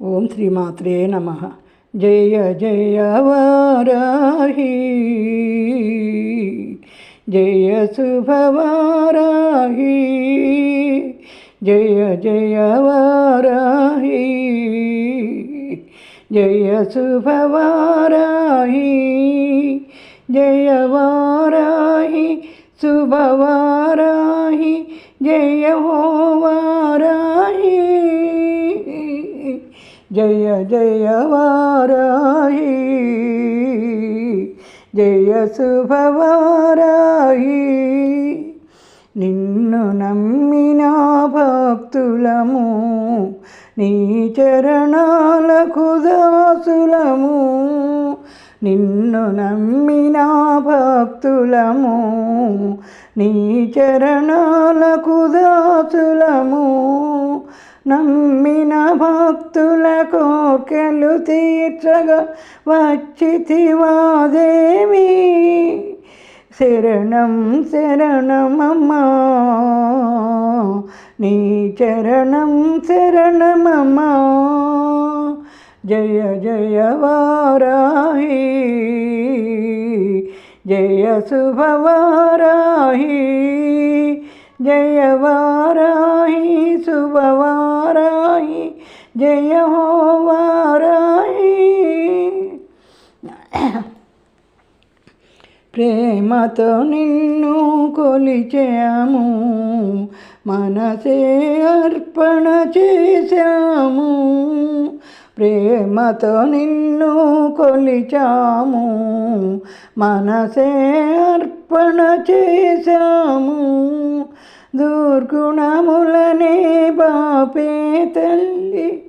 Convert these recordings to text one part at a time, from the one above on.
ఓం శ్రీమాత్రే నమ జయ జయ వారాహి జయ శుభవారాహి జయ జయ వారాహి జయ శుభవారాహి జయ వారాహి శుభవారాహి జయ హో వారాహి జయ జయ వారాయి జయ శుభవారాయి నిన్ను నమ్మిన భక్తులము నీ చరణాలకు దాసులము. నిన్ను నమ్మిన భక్తులము నీ చరణాలకు దాసులము. నమ్మిన భక్తులు కోర్కెలు తీర్చగా వచ్చితివాదేవి శరణం శరణమమ్మా నీ చరణం శరణమమ్మా జయ జయ వారాహి. జయ శుభవారాహి జయ వారాహి శుభవారాహి జయ హో ప్రేమతో నిన్ను కొలిచాము మనసే అర్పణ చేశాము. ప్రేమతో నిన్ను కొలిచాము మనసే అర్పణ చేశాము. దుర్గుణములనే బాపే తల్లి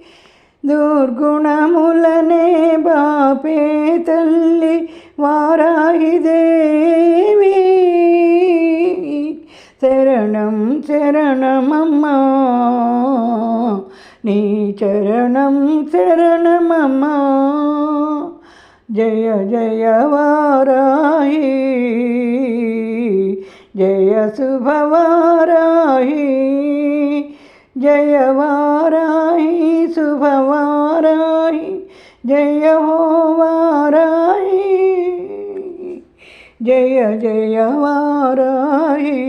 దుర్గుణములనే బాపే తల్లి వారాహిదేవి శరణం శరణమమ్మా నీ చరణం శరణమమ్మా. జయ జయ వారాహి జయ శుభవారాహి జయ వారాహి శుభవారాహి జయ హో వారాహి జయ జయ వారాహి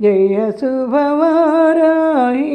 జయ శుభవారాహి